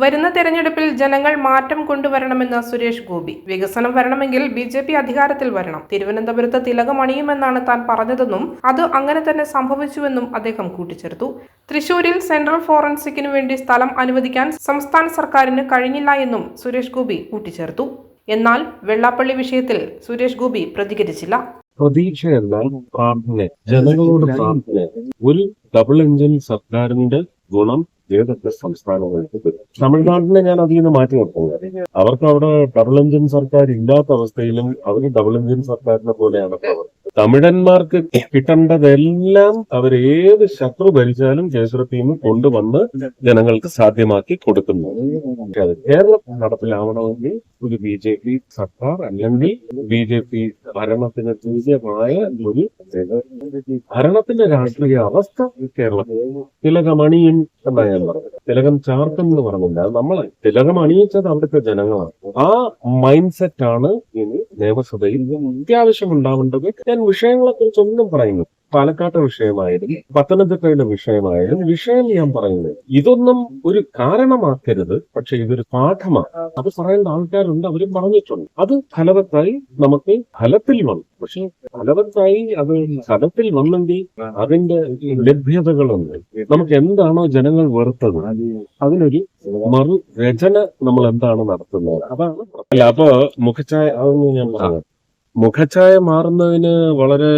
വരുന്ന തെരഞ്ഞെടുപ്പിൽ ജനങ്ങൾ മാറ്റം കൊണ്ടുവരണമെന്ന് സുരേഷ് ഗോപി. വികസനം വരണമെങ്കിൽ ബി ജെ പി അധികാരത്തിൽ വരണം. തിരുവനന്തപുരത്ത് തിലകമണിയുമെന്നാണ് താൻ പറഞ്ഞതെന്നും അത് അങ്ങനെ തന്നെ സംഭവിച്ചുവെന്നും അദ്ദേഹം കൂട്ടിച്ചേർത്തു. തൃശൂരിൽ സെൻട്രൽ ഫോറൻസിക്കിനു വേണ്ടി സ്ഥലം അനുവദിക്കാൻ സംസ്ഥാന സർക്കാരിന് കഴിഞ്ഞില്ല എന്നും സുരേഷ് ഗോപി കൂട്ടിച്ചേർത്തു. എന്നാൽ വെള്ളാപ്പള്ളി വിഷയത്തിൽ സുരേഷ് ഗോപി പ്രതികരിച്ചില്ല. പ്രതീക്ഷയല്ല പ്രാർത്ഥന ജനങ്ങളോട് പ്രാർത്ഥന ഒരു ഡബിൾ എഞ്ചിൻ സർക്കാരിന്റെ ഗുണം ഏതൊക്കെ സംസ്ഥാനങ്ങൾക്ക് വരും തമിഴ്നാട്ടിനെ ഞാൻ അതിൽ നിന്ന് മാറ്റി നിർത്തുന്നത് അവർക്ക് അവിടെ ഡബിൾ എഞ്ചിൻ സർക്കാർ ഇല്ലാത്ത അവസ്ഥയിലും അവർ ഡബിൾ എഞ്ചിൻ സർക്കാരിനെ പോലെയാണ് പ്രവർത്തിക്കുന്നത്. തമിഴന്മാർക്ക് കിട്ടേണ്ടതെല്ലാം അവർ ഏത് ശത്രു ഭരിച്ചാലും കേന്ദ്രത്തിൽ കൊണ്ടുവന്ന് ജനങ്ങൾക്ക് സാധ്യമാക്കി കൊടുക്കുന്നു. അത് കേരളം നടപ്പിലാവണമെങ്കിൽ ഒരു ബി ജെ പി സർക്കാർ അല്ലെങ്കിൽ ബി ജെ പി ഭരണത്തിന് തുല്യമായ ഒരു ഭരണത്തിന്റെ രാഷ്ട്രീയ അവസ്ഥ കേരളത്തിൽ. തിലകമണിയും എന്നായാലും ഞാൻ തിലകം ചാർത്തും എന്ന് പറഞ്ഞില്ല നമ്മളെ തിലകം അണിയിച്ചത് അവിടുത്തെ ജനങ്ങളാണ്. ആ മൈൻഡ് സെറ്റ് ആണ് ഇനി നിയമസഭയിൽ അത്യാവശ്യം ഉണ്ടാവേണ്ടത് ഞാൻ വിഷയങ്ങളെ കുറിച്ചൊന്നും പറയുന്നു പാലക്കാട്ടെ വിഷയമായാലും പത്തനംതിട്ടയുടെ വിഷയമായാലും വിഷയം ഞാൻ പറയുന്നത് ഇതൊന്നും ഒരു കാരണമാക്കരുത് പക്ഷെ ഇതൊരു പാഠമാണ്. അത് പറയേണ്ട ആൾക്കാരുണ്ട് അവരും പറഞ്ഞിട്ടുണ്ട്. അത് ഫലവത്തായി നമുക്ക് ഫലത്തിൽ വന്നു. പക്ഷെ ഫലവത്തായി അത് ഫലത്തിൽ വന്നെങ്കിൽ അതിന്റെ ലഭ്യതകളുണ്ട് നമുക്ക് എന്താണോ ജനങ്ങൾ വെറുത്തത് അതിനൊരു മറു രചന നമ്മൾ എന്താണ് നടത്തുന്നത്? അതാണ് അല്ല അപ്പൊ മുഖച്ഛായ അതൊന്നും ഞാൻ പറഞ്ഞത് മുഖച്ഛായ മാറുന്നതിന് വളരെ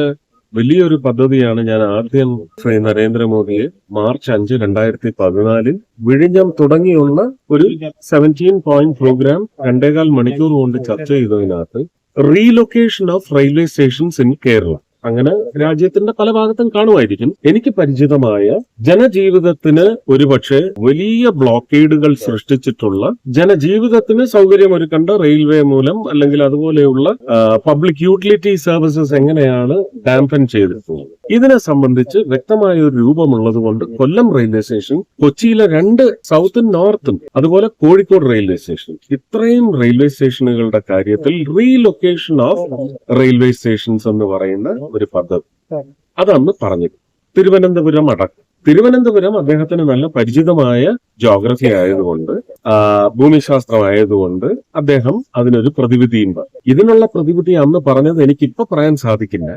വലിയൊരു പദ്ധതിയാണ് ഞാൻ ആദ്യം ശ്രീ നരേന്ദ്രമോദിയെ മാർച്ച് അഞ്ച് രണ്ടായിരത്തി പതിനാലിൽ വിഴിഞ്ഞം തുടങ്ങിയുള്ള ഒരു സെവന്റീൻ പോയിന്റ് പ്രോഗ്രാം രണ്ടേകാൽ മണിക്കൂർ കൊണ്ട് ചർച്ച ചെയ്തതിനകത്ത് relocation of railway stations in Kerala അങ്ങനെ രാജ്യത്തിന്റെ പല ഭാഗത്തും കാണുമായിരിക്കും. എനിക്ക് പരിചിതമായ ജനജീവിതത്തിന് ഒരുപക്ഷെ വലിയ ബ്ലോക്കേഡുകൾ സൃഷ്ടിച്ചിട്ടുള്ള ജനജീവിതത്തിന് സൗകര്യമൊരുക്കേണ്ട റെയിൽവേ മൂലം അല്ലെങ്കിൽ അതുപോലെയുള്ള പബ്ലിക് യൂട്ടിലിറ്റി സർവീസസ് എങ്ങനെയാണ് ഡാംപൻ ചെയ്തിട്ടുള്ളത്? ഇതിനെ സംബന്ധിച്ച് വ്യക്തമായ ഒരു രൂപമുള്ളത് കൊണ്ട് കൊല്ലം റെയിൽവേ സ്റ്റേഷൻ കൊച്ചിയിലെ രണ്ട് സൗത്തും നോർത്തും അതുപോലെ കോഴിക്കോട് റെയിൽവേ സ്റ്റേഷൻ. ഇത്രയും റെയിൽവേ സ്റ്റേഷനുകളുടെ കാര്യത്തിൽ റീലൊക്കേഷൻ ഓഫ് റെയിൽവേ സ്റ്റേഷൻസ് എന്ന് പറയുന്ന ഒരു പദ്ധതി. അതന്ന് പറഞ്ഞു. തിരുവനന്തപുരം അടക്കം. തിരുവനന്തപുരം അദ്ദേഹത്തിന് നല്ല പരിചിതമായ ജോഗ്രഫി ആയതുകൊണ്ട് ഭൂമിശാസ്ത്രമായതുകൊണ്ട് അദ്ദേഹം അതിനൊരു പ്രതിവിധിയുണ്ട്. ഇതിനുള്ള പ്രതിവിധി അന്ന് പറഞ്ഞത് എനിക്കിപ്പോ പറയാൻ സാധിക്കില്ല.